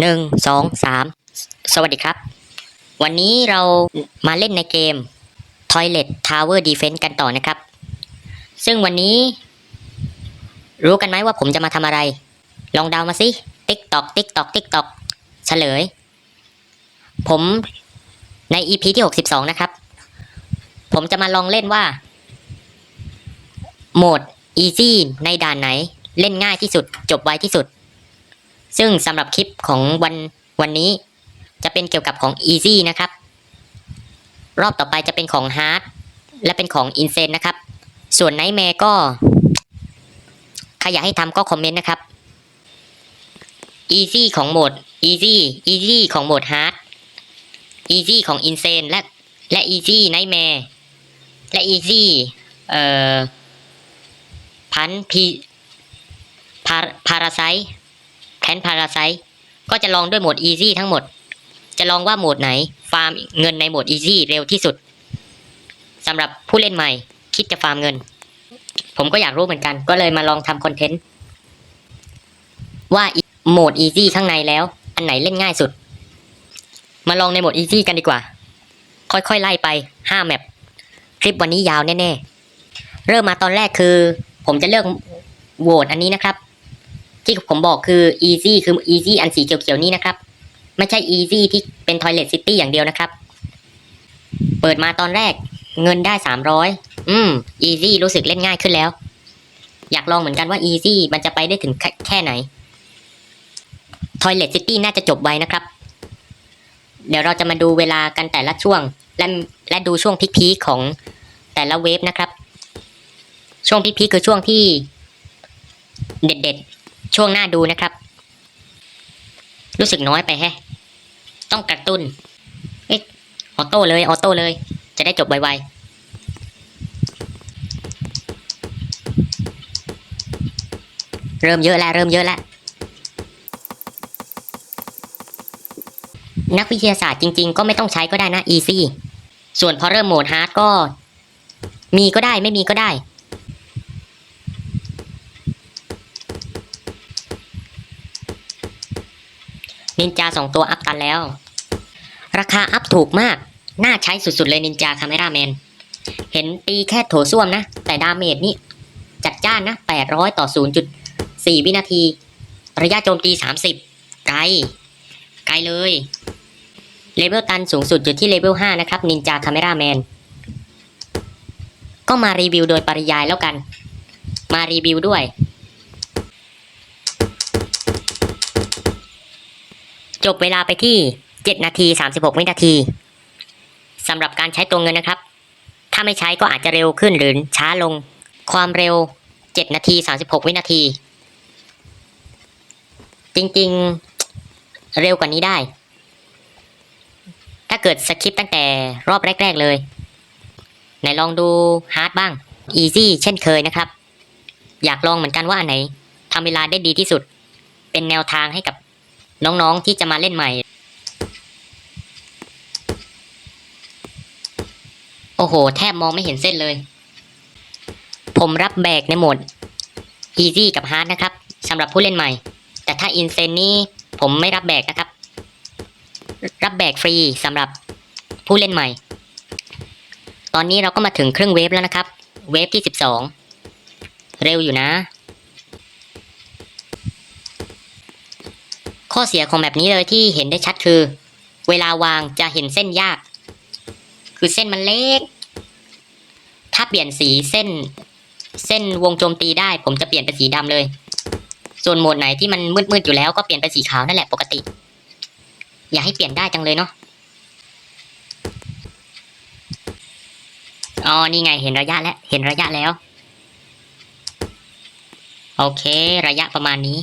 หนึ่งสองสามสวัสดีครับ วันนี้เรามาเล่นในเกม Toilet Tower Defense กันต่อนะครับ ซึ่งวันนี้ รู้กันไหมว่าผมจะมาทำอะไร ลองเดามาสิติ๊กตอกติ๊กตอกติ๊กตอกเฉลย ผมใน EP ที่ 62 นะครับ ผมจะมาลองเล่นว่า โหมด Easy ในด่านไหนเล่นง่ายที่สุด จบไวที่สุด ซึ่งสำหรับคลิปของวันวันนี้ จะเป็นเกี่ยวกับของ Easy นะครับ รอบต่อไปจะเป็นของ Hard และเป็นของ Insane นะครับ ส่วน Nightmare ก็ใครอยากให้ทำก็คอมเมนต์นะครับ Easy ของโหมด Easy Easy ของโหมด Hard Easy ของ Insane และและ Easy Nightmare และ Easy เอ่อ พันพีพาพาราไซแพนพาราไซก็จะลองด้วยโหมด Easy ทั้งหมด จะลองว่าโหมดไหน ฟาร์มเงินในโหมด Easy เร็วที่สุดสำหรับผู้เล่นใหม่ คิดจะฟาร์มเงิน ผมก็อยากรู้เหมือนกัน ก็เลยมาลองทำคอนเทนต์ว่าโหมด Easy ข้างในแล้ว อันไหนเล่นง่ายสุด มาลองในโหมด Easy กันดีกว่า ค่อยๆไล่ไป5แมปคลิปวันนี้ยาวแน่ๆ เริ่มมาตอนแรกคือ ผมจะเลือกโหวตอันนี้นะครับ ที่ผมบอกคือ easy คือ easy อันสีเขียวๆนี้นะครับ ไม่ใช่ easy ที่เป็น toilet city อย่างเดียวนะครับ เปิดมาตอนแรกเงินได้สามร้อยอืม easy รู้สึกเล่นง่ายขึ้นแล้ว อยากลองเหมือนกันว่า easy มันจะไปได้ถึงแค่แคไหน toilet city น่าจะจบไวนะครับ เดี๋ยวเราจะมาดูเวลากันแต่ละช่วง และและดูช่วงพีคๆของแต่ละเวฟนะครับ ช่วงพีคคือช่วงที่ เด็ดๆ ช่วงหน้าดูนะครับ รู้สึกน้อยไปแฮะ ต้องกระตุ้นเอ๊ะออโต้เลยออโต้เลย จะได้จบไวๆเริ่มเยอะแล้วเริ่มเยอะแล้วนักวิทยาศาสตร์จริง ๆ ก็ไม่ต้องใช้ก็ได้นะ easy ส่วนพอเริ่มโหมดฮาร์ดก็ มีก็ได้ไม่มีก็ได้ นินจาสองตัวอัพกันแล้ว ราคาอัพถูกมาก น่าใช้สุดๆเลยนินจาคาเมราแมน เห็นตีแค่โถส้วมนะ แต่ดาเมจนี่จัดจ้านนะ 800 ต่อ 0.4 วินาที ระยะโจมตี 30 ไกล ไกลเลย เลเวลตันสูงสุดอยู่ที่เลเวล 5 นะครับ นินจาคาเมราแมน ก็มารีวิวโดยปริยายแล้วกัน มารีวิวด้วย จบเวลาไปที่ 7 นาที 36 วินาทีสำหรับการใช้ตัวเงินนะครับ ถ้าไม่ใช้ก็อาจจะเร็วขึ้นหรือช้าลง ความเร็ว 7 นาที 36 วินาที จริงๆ เร็วกว่านี้ได้ ถ้าเกิดสคริปตั้งแต่รอบแรก ๆ เลย ไหนลองดูฮาร์ดบ้างอีซี่เช่นเคยนะครับ อยากลองเหมือนกันว่าอันไหนทำเวลาได้ดีที่สุด เป็นแนวทางให้กับ น้องๆที่จะมาเล่นใหม่ โอ้โห แทบมองไม่เห็นเส้นเลย ผมรับแบกในโหมด Easy กับ Hard นะครับสำหรับผู้เล่นใหม่ แต่ถ้า Insane นี่ผมไม่รับแบกนะครับ รับแบกฟรีสำหรับผู้เล่นใหม่ ตอนนี้เราก็มาถึงครึ่งเวฟแล้วนะครับ เวฟที่ 12 เร็วอยู่นะ ข้อเสียของแบบนี้เลยที่เห็นได้ชัดคือ เวลาวางจะเห็นเส้นยาก คือเส้นมันเล็ก ถ้าเปลี่ยนสีเส้น เส้นวงโจมตีได้ ผมจะเปลี่ยนเป็นสีดำเลย ส่วนโหมดไหนที่มันมืดๆอยู่แล้วก็เปลี่ยนเป็นสีขาวนั่นแหละปกติ อย่าให้เปลี่ยนได้จังเลยเนาะอ๋อนี่ไงเห็นระยะแล้ว เห็นระยะแล้ว โอเค ระยะประมาณนี้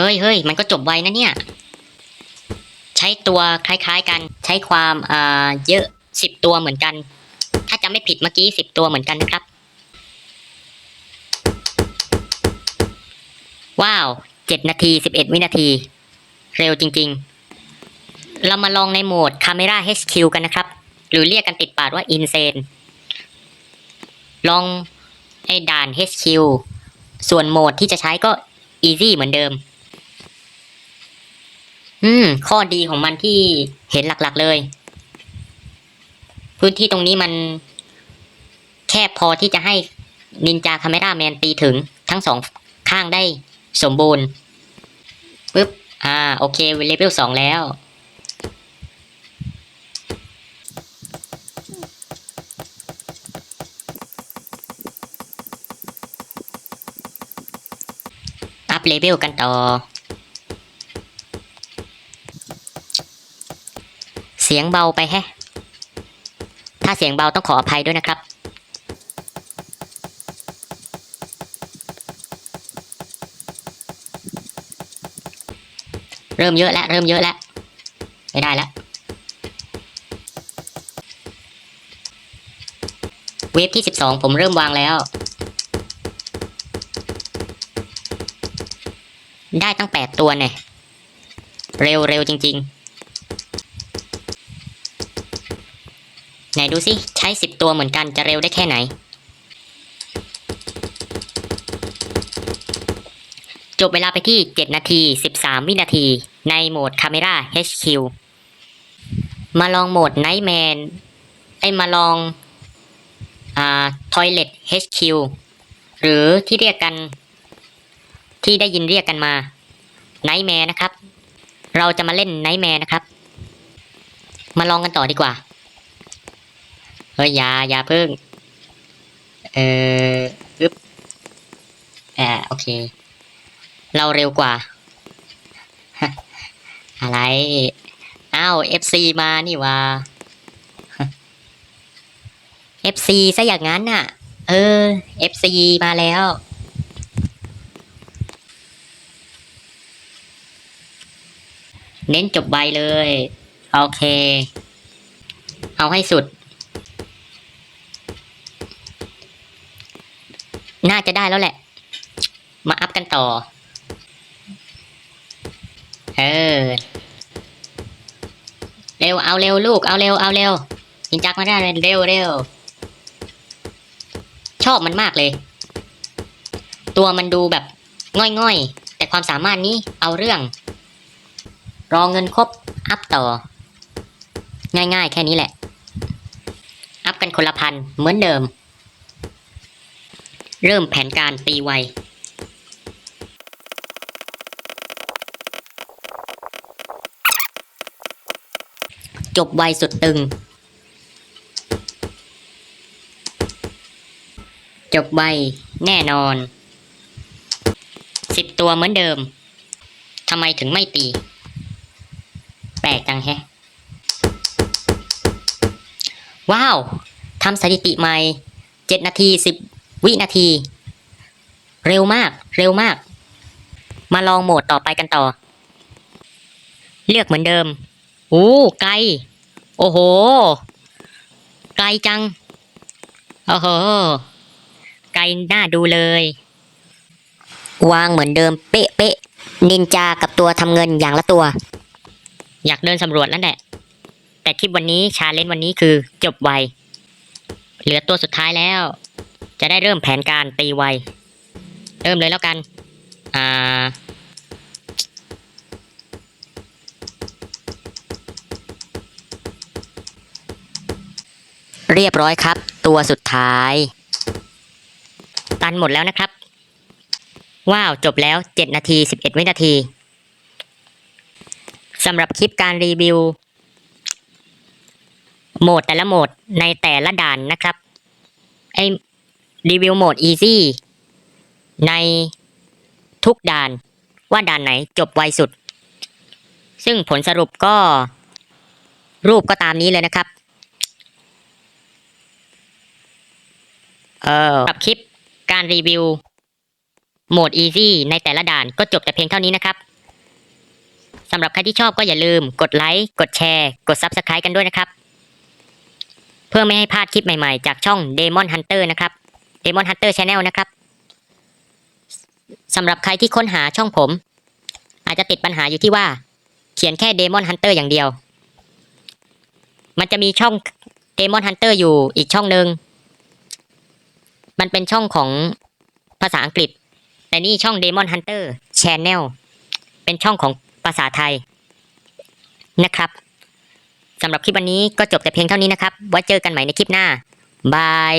เฮ้ยเฮ้ยมันก็จบไวนะเนี่ย ใช้ตัวคล้ายๆกัน ใช้ความอ่าเยอะสิบตัวเหมือนกัน ถ้าจะไม่ผิดเมื่อกี้สิบตัวเหมือนกันนะครับ ว้าวเจ็ดนาทีสิบเอ็ดวินาที เร็วจริง ๆ เรามาลองในโหมด Camera HQ กันนะครับ หรือเรียกกันติดปากว่า Insane ลองไอ้ด่าน HQ ส่วนโหมดที่จะใช้ก็ easy เหมือนเดิม อืม ข้อดีของมันที่เห็นหลักๆเลย พื้นที่ตรงนี้มัน แคบพอที่จะให้นินจาคาเมราแมนตีถึงทั้งสองข้างได้สมบูรณ์ปึ๊บ อ่า โอเคเลเวลสองแล้ว อัพเลเวลกันต่อ สียงเบาไปแฮะ ถ้าเสียงเบาต้องขออภัยด้วยนะครับ เริ่มเยอะแล้ว เริ่มเยอะแล้ว ไม่ได้แล้ว เวฟที่สิบสองผมเริ่มวางแล้ว ได้ตั้งแปดตัวเนี่ย เร็วเร็วจริง ๆ ไหนดูสิใช้สิบตัวเหมือนกันจะเร็วได้แค่ไหน จบเวลาไปที่ 7 นาที 13 วินาที ในโหมด Camera HQ มาลองโหมด Nightman ไอ้มาลองอ่า Toilet HQ หรือที่เรียกกันที่ได้ยินเรียกกันมา Nightmare นะครับ เราจะมาเล่น Nightmare นะครับ มาลองกันต่อดีกว่า เฮ้ยยายาเพิ่ง เอออึ๊บอ่าโอเค เราเร็วกว่า อะไรอ้าว FC มานี่ว่า FC ซะอย่างนั้นน่ะ เออ FC มาแล้วเน้นจบใบเลย โอเค เอาให้สุด ได้แล้วแหละ มาอัพกันต่อ เออ เร็ว เอาเร็วลูก เอาเร็ว เอาเร็วจินจักมาได้เร็วเร็ว ชอบมันมากเลย ตัวมันดูแบบง่อยๆ แต่ความสามารถนี้เอาเรื่อง รอเงินครบ อัพต่อ ง่ายๆ แค่นี้แหละ อัพกันคนละพันเหมือนเดิม เริ่มแผนการตีไว จบไวสุดตึง จบไวแน่นอน สิบตัวเหมือนเดิม ทำไมถึงไม่ตี แปลกจังแฮะ ว้าว ทำสถิติใหม่เจ็ดนาทีสิบ วินาที เร็วมาก เร็วมาก มาลองโหมดต่อไปกันต่อ เลือกเหมือนเดิมโอ้ไกล โอ้โห ไกลจัง โอ้โห ไกลน้าดูเลย วางเหมือนเดิม เป๊ะเป๊ะนินจากับตัวทำเงินอย่างละตัว อยากเดินสำรวจนั่นแหละ แต่คลิปวันนี้ชาเลนจ์วันนี้คือจบไว เหลือตัวสุดท้ายแล้ว จะได้เริ่มแผนการตีไว เริ่มเลยแล้วกัน อ่า เรียบร้อยครับ ตัวสุดท้าย ตันหมดแล้วนะครับ ว้าว จบแล้ว 7 นาที 11 วินาทีสำหรับคลิปการรีวิว โหมดแต่ละโหมดในแต่ละด่านนะครับไอ รีวิวโหมด easy ในทุกด่านว่าด่านไหนจบไวสุด ซึ่งผลสรุปก็ รูปก็ตามนี้เลยนะครับ เออสำหรับคลิปการรีวิวโหมด easy ในแต่ละด่านก็จบแต่เพียงเท่านี้นะครับสำหรับใครที่ชอบก็อย่าลืมกดไลค์ กดแชร์ กด Subscribe กันด้วยนะครับ เพื่อไม่ให้พลาดคลิปใหม่ๆ จากช่อง Demon Hunter นะครับ Demon Hunter Channel นะครับสำหรับใครที่ค้นหาช่องผม อาจจะติดปัญหาอยู่ที่ว่า เขียนแค่ Demon Hunter อย่างเดียว มันจะมีช่อง Demon Hunter อยู่อีกช่องหนึ่งมันเป็นช่องของภาษาอังกฤษ แต่นี่ช่อง Demon Hunter Channel เป็นช่องของภาษาไทยนะครับสำหรับคลิปวันนี้ก็จบแต่เพียงเท่านี้นะครับ ไว้เจอกันใหม่ในคลิปหน้า บาย